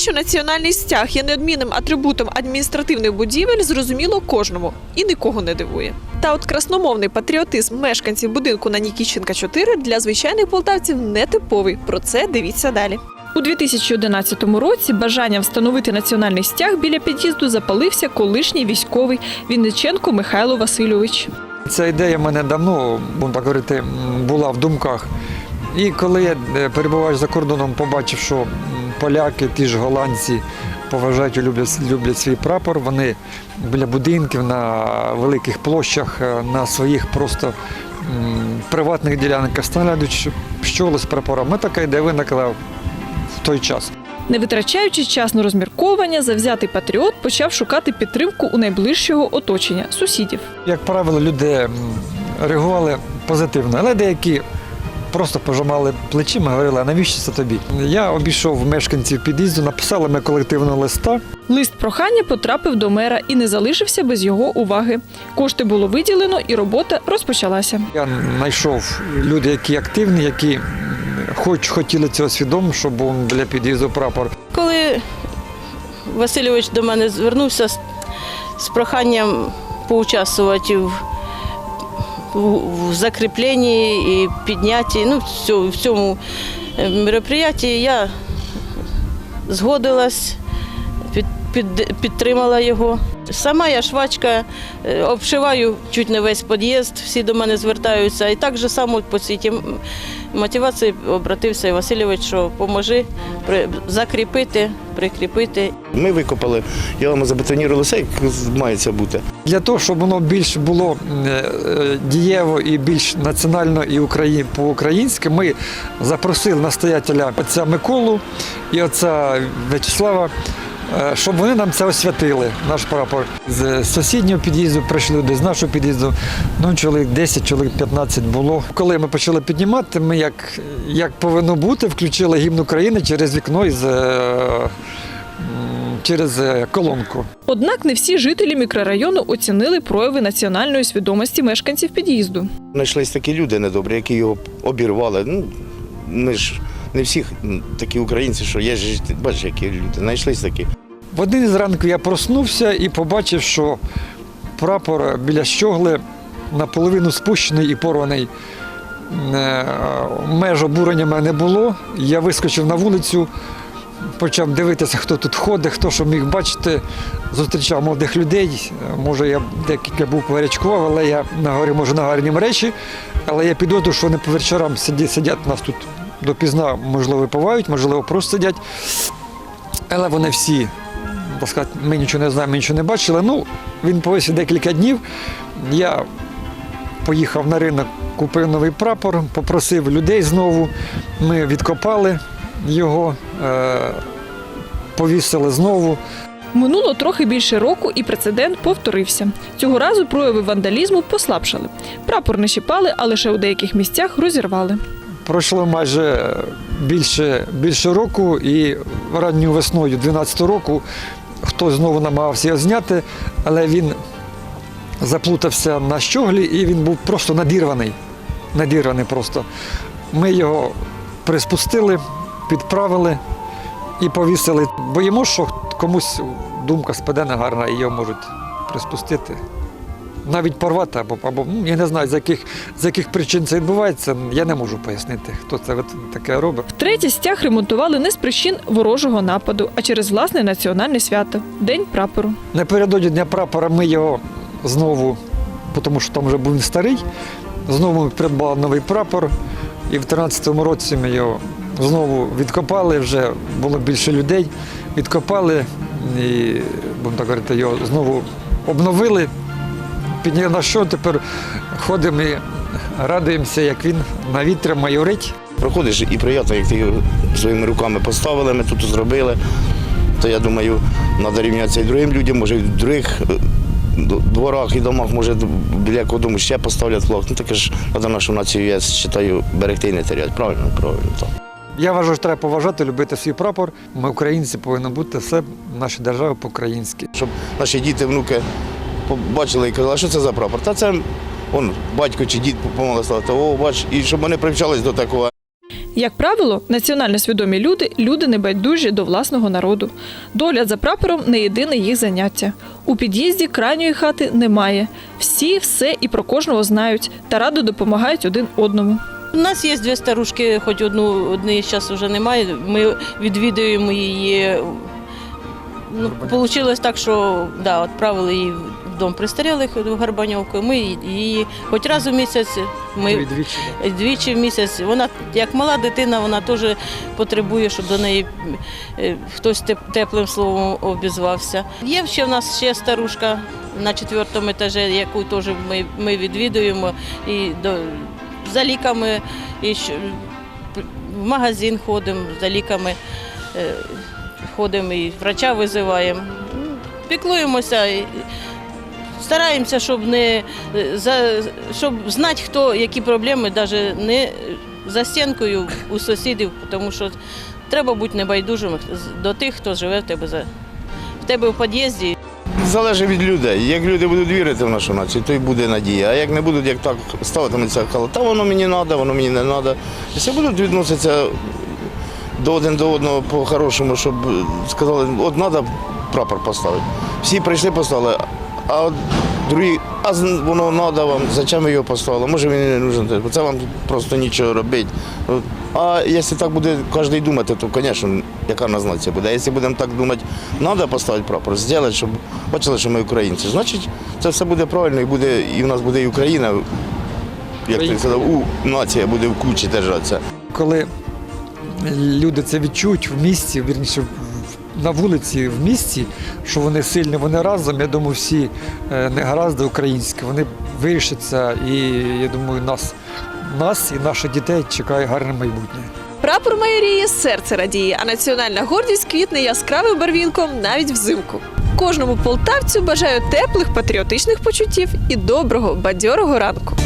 що національний стяг є неодмінним атрибутом адміністративних будівель, зрозуміло кожному і нікого не дивує. Та от красномовний патріотизм мешканців будинку на Нікіщенка 4 для звичайних полтавців нетиповий. Про це дивіться далі. У 2011 році бажанням встановити національний стяг біля під'їзду запалився колишній військовий Вінниченко Михайло Васильович. Ця ідея в мене давно, будемо так говорити, була в думках. І коли я е, перебуваючи за кордоном, побачив, що поляки, ті ж голландці поважають і люблять, люблять свій прапор, вони біля будинків на великих площах, е, на своїх просто приватних ділянках становлять пчоли з прапорами. Така ідея виникла в той час. Не витрачаючи час на розмірковання, завзятий патріот почав шукати підтримку у найближчого оточення сусідів. Як правило, люди реагували позитивно, але деякі просто пожимали плечима, говорили, а навіщо це тобі? Я обійшов мешканців під'їзду, написали ми колективного листа. Лист прохання потрапив до мера і не залишився без його уваги. Кошти було виділено, і робота розпочалася. Я знайшов люди, які активні, які хоч хотіли цього свідомо, щоб був біля під'їзду прапор. Коли Васильович до мене звернувся з, з проханням поучаствувати в, в, закріпленні і піднятті, ну, в цьому, е, мероприятті, я згодилась, під, під, підтримала його. Сама я швачка, е, обшиваю чуть не весь під'їзд, всі до мене звертаються. І так же само по тім- мотивації обратився і Васильович, що поможи закріпити, прикріпити. Ми викопали, я вам забетонірували все, як мається бути. Для того, щоб воно більш було е, е, дієво і більш національно і Украї- по-українськи, ми запросили настоятеля отця Миколу і отця В'ячеслава, щоб вони нам це освятили, наш прапор. З сусіднього під'їзду прийшли люди, з нашого під'їзду, ну, чоловік 10, чоловік 15 було. Коли ми почали піднімати, ми як, як повинно бути, включили гімн України через вікно із. е, Через е, колонку. Однак не всі жителі мікрорайону оцінили прояви національної свідомості мешканців під'їзду. Знайшлись такі люди недобрі, які його обірвали. Ну, ми ж не всіх такі українці, що є ж, бачиш, які люди. Знайшлись такі. В один із ранків я проснувся і побачив, що прапор біля щогли наполовину спущений і порваний. Е, Меж обурення мене не було. Я вискочив на вулицю, почав дивитися, хто тут ходить, хто що міг бачити. Зустрічав молодих людей. Може, я декілька був погарячкував, але я на горі, може, на гарнім речі. Але я підозрюю, що вони по вечорам сидять, сидять нас тут допізна, можливо, випивають, можливо, просто сидять. Але вони всі, так сказати, ми нічого не знаємо, ми нічого не бачили. Ну, він повисів декілька днів. Я поїхав на ринок, купив новий прапор, попросив людей знову. Ми відкопали його, е- повісили знову. Минуло трохи більше року, і прецедент повторився. Цього разу прояви вандалізму послабшали. Прапор не щипали, а лише у деяких місцях розірвали. Пройшло майже більше, більше року, і ранньою весною 12 року хтось знову намагався його зняти, але він заплутався на щоглі і він був просто надірваний. Надірваний просто. Ми його приспустили, підправили і повісили. Боїмо, що комусь думка спаде негарна і його можуть приспустити. Навіть порвати або, або ну, я не знаю, з яких, з яких причин це відбувається, я не можу пояснити, хто це таке робить. Втретє, стяг ремонтували не з причин ворожого нападу, а через власне національне свято День прапору. Напередодні Дня прапора ми його знову, тому що там вже був старий, знову ми придбали новий прапор. І в 2013 році ми його знову відкопали, вже було більше людей. Відкопали і, будемо так говорити, його знову обновили. Підняли на що тепер ходимо і радуємося, як він на вітрі майорить. Проходиш і приємно, як ти його своїми руками поставили, ми тут зробили. То я думаю, треба рівнятися і другим людям, може, і в других е, дворах і домах, може, біля якого дому ще поставлять флаг. Ну таке ж треба нашу націю, я вважаю, берегти і не теряти. Правильно, правильно. Так. Я вважаю, що треба поважати, любити свій прапор. Ми, українці, повинно бути все наша держава по-українськи. Щоб наші діти, внуки побачили і казали, що це за прапор. Та це он, батько чи дід помогли ставити, о, бач, і щоб вони привчались до такого. Як правило, національно свідомі люди люди небайдужі до власного народу. Догляд за прапором не єдине їх заняття. У під'їзді крайньої хати немає. Всі все і про кожного знають та радо допомагають один одному. У нас є дві старушки, хоч одну однієї зараз вже немає. Ми відвідуємо її. Ну, Получилось так, що да, відправили її дом престарілих в Горбанівку. Ми її хоч раз у місяць ми двічі в місяць. Вона як мала дитина, вона теж потребує, щоб до неї е, хтось теплим словом обізвався. Є ще в нас ще старушка на четвертому етажі, яку теж ми, ми відвідуємо і до, за ліками, і в магазин ходимо за ліками, е, ходимо і врача визиваємо. Піклуємося. Стараємося, щоб не е, щоб знати, хто які проблеми, навіть не за стінкою у сусідів, тому що треба бути небайдужим до тих, хто живе в тебе за в тебе в під'їзді. Залежить від людей. Як люди будуть вірити в нашу націю, то й буде надія. А як не будуть, як так ставитиметься, та воно мені треба, воно мені не треба. Якщо будуть відноситися до один до одного по-хорошому, щоб сказали, от треба прапор поставити. Всі прийшли, поставили, а от другі, а воно треба вам, зачем ви його поставили? Може він не нужен, це вам просто нічого робити. А якщо так буде кожен думати, то, звісно, яка в нас нація буде. А якщо будемо так думати, треба поставити прапор, зробити, щоб бачили, що ми українці, значить це все буде правильно і буде, і в нас буде і Україна, як ти сказав, у, нація буде в кучі держатися. Коли люди це відчують в місті, вірніше на вулиці, в місті, що вони сильні, вони разом, я думаю, всі е, негаразди українські, вони вирішаться, і я думаю, нас, нас і наших дітей чекає гарне майбутнє. Прапор майоріє, серце радіє, а національна гордість квітне яскравим барвінком навіть взимку. Кожному полтавцю бажаю теплих патріотичних почуттів і доброго бадьорого ранку.